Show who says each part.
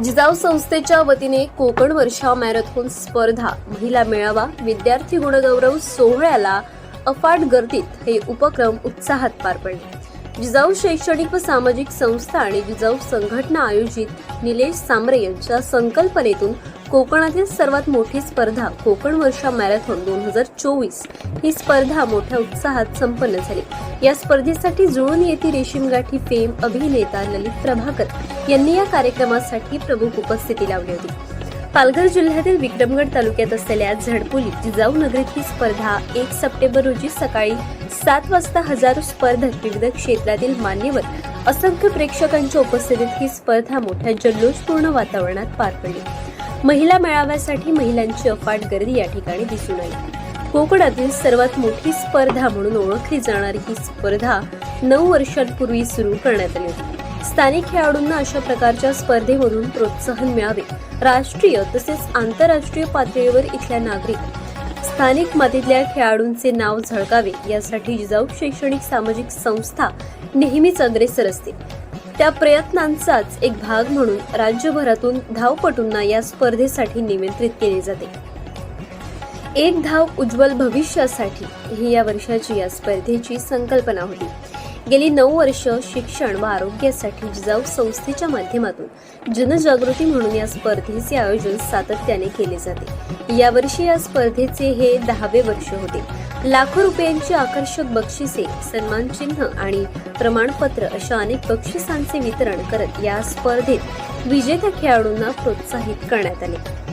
Speaker 1: जिजाऊ संस्थेच्या वतीने कोकण वर्षा मॅरेथॉन स्पर्धा महिला मेळावा विद्यार्थी गुणगौरव सोहळ्याला अफाट गर्दीत हे उपक्रम उत्साहात पार पडले. जिजाऊ शैक्षणिक व सामाजिक संस्था आणि जिजाऊ संघटना आयोजित निलेश सांबरे यांच्या संकल्पनेतून कोकणातील सर्वात मोठी स्पर्धा कोकण वर्षा मॅरेथॉन दोन हजार चोवीस ही स्पर्धा मोठ्या उत्साहात संपन्न झाली. या स्पर्धेसाठी जुळून येथे रेशीमगाठी फेम अभिनेता ललित प्रभाकर यांनी या कार्यक्रमासाठी प्रमुख उपस्थिती लावली होती. पालघर जिल्ह्यातील विक्रमगड तालुक्यात असलेल्या झडपुली जिजाऊ नगरीत ही स्पर्धा एक सप्टेंबर रोजी सकाळी सात वाजता हजारो स्पर्धक विविध क्षेत्रातील मान्यवर असंख्य प्रेक्षकांच्या उपस्थितीत ही स्पर्धा मोठ्या जल्लोषपूर्ण वातावरणात पार पडली. महिला मेळाव्यासाठी महिलांची अफाट गर्दी या ठिकाणी दिसून आली. कोकणातील सर्वात मोठी स्पर्धा म्हणून ओळखली जाणारी ही स्पर्धा नऊ वर्षांपूर्वी सुरू करण्यात आली होती. स्थानिक खेळाडूंना अशा प्रकारच्या स्पर्धेमधून प्रोत्साहन मिळावे. राष्ट्रीय तसेच आंतरराष्ट्रीय पातळीवर इथल्या नागरिक स्थानिक मातीतल्या खेळाडूंचे नाव झळकावे यासाठी जिजाऊ शैक्षणिक सामाजिक संस्था नेहमीच अग्रेसर असते. त्या प्रयत्नांचाच एक भाग म्हणून राज्यभरातून धावपटूंना या स्पर्धेसाठी निमंत्रित केले जाते. एक धाव उज्ज्वल भविष्यासाठी ही या वर्षाची या स्पर्धेची संकल्पना होती. गेली नऊ वर्ष शिक्षण व आरोग्यासाठी जिजाऊ संस्थेच्या माध्यमातून जनजागृती म्हणून या स्पर्धेचे आयोजन सातत्याने केले जाते. यावर्षी या स्पर्धेचे हे दहावे वर्ष होते. लाखो रुपयांची आकर्षक बक्षिसे सन्मानचिन्ह आणि प्रमाणपत्र अशा अनेक बक्षिसांचे वितरण करत या स्पर्धेत विजेत्या खेळाडूंना प्रोत्साहित करण्यात आले.